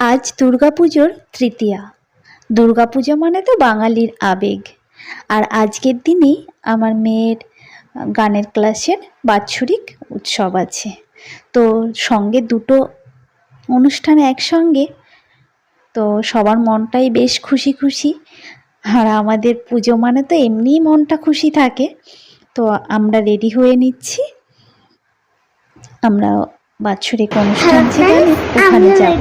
আজ দুর্গাপুজোর তৃতীয়া। দুর্গাপুজো মানে তো বাঙালির আবেগ। আর আজকের দিনেই আমার মেয়ের গানের ক্লাসের বাৎসরিক উৎসব আছে। তো সঙ্গে দুটো অনুষ্ঠান একসঙ্গে, তো সবার মনটাই বেশ খুশি খুশি। আর আমাদের পুজো মানে তো এমনিই মনটা খুশি থাকে। তো আমরা রেডি হয়ে নিচ্ছি। আমরা বাৎসরিক অনুষ্ঠান হ্যাঁ, যেখানে ওখানে যাব।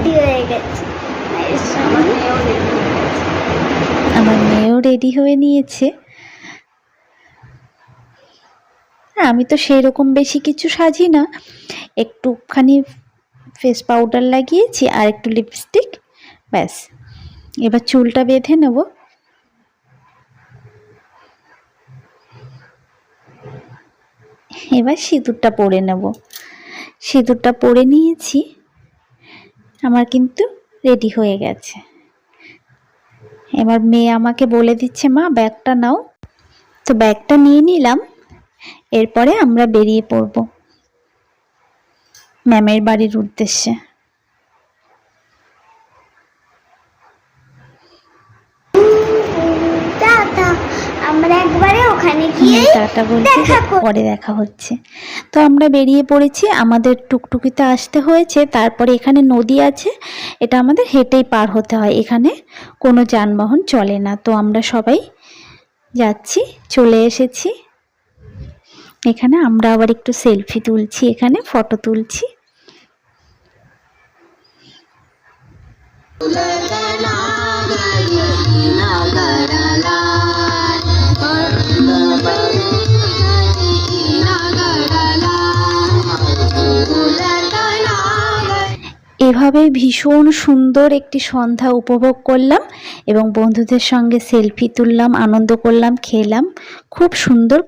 আমার মেয়েও রেডি হয়ে নিয়েছে। আমি তো সেই রকম বেশি কিছু সাজি না। একটুখানি ফেস পাউডার লাগিয়েছি আর একটু লিপস্টিক ব্যাস। এবার চুলটা বেঁধে নেব। এবার সিঁদুরটা পরে নেব। সিঁদুরটা পরে নিয়েছি। আমার কিন্তু রেডি হয়ে গেছে। এবার মেয়ে আমাকে বলে দিচ্ছে, মা, ব্যাগটা নাও। তো ব্যাগটা নিয়ে নিলাম। এরপরে আমরা বেরিয়ে পড়ব। ম্যামের বাড়ির উদ্দেশ্যে টাটা আমরা একবারে ওখানে গিয়ে হুম, টাটা বলছি যে দেখা কর- পরে দেখা হচ্ছে। তো আমরা বেরিয়ে পড়েছি আমাদের টুকটুকিতে আসতে হয়েছে তারপরে এখানে নদী আছে এটা আমাদের হেঁটেই পার হতে হয় এখানে কোনো যানবাহন চলে না। তো আমরা সবাই যাচ্ছি চলে এসেছি। এখানে আমরা আবার একটু সেলফি তুলছি এখানে ফটো তুলছি। এভাবে ভীষণ সুন্দর একটি সন্ধ্যা উপভোগ করলাম এবং বন্ধুদের সঙ্গে সেলফি তুললাম, আনন্দ করলাম, খেলাম। খুব সুন্দর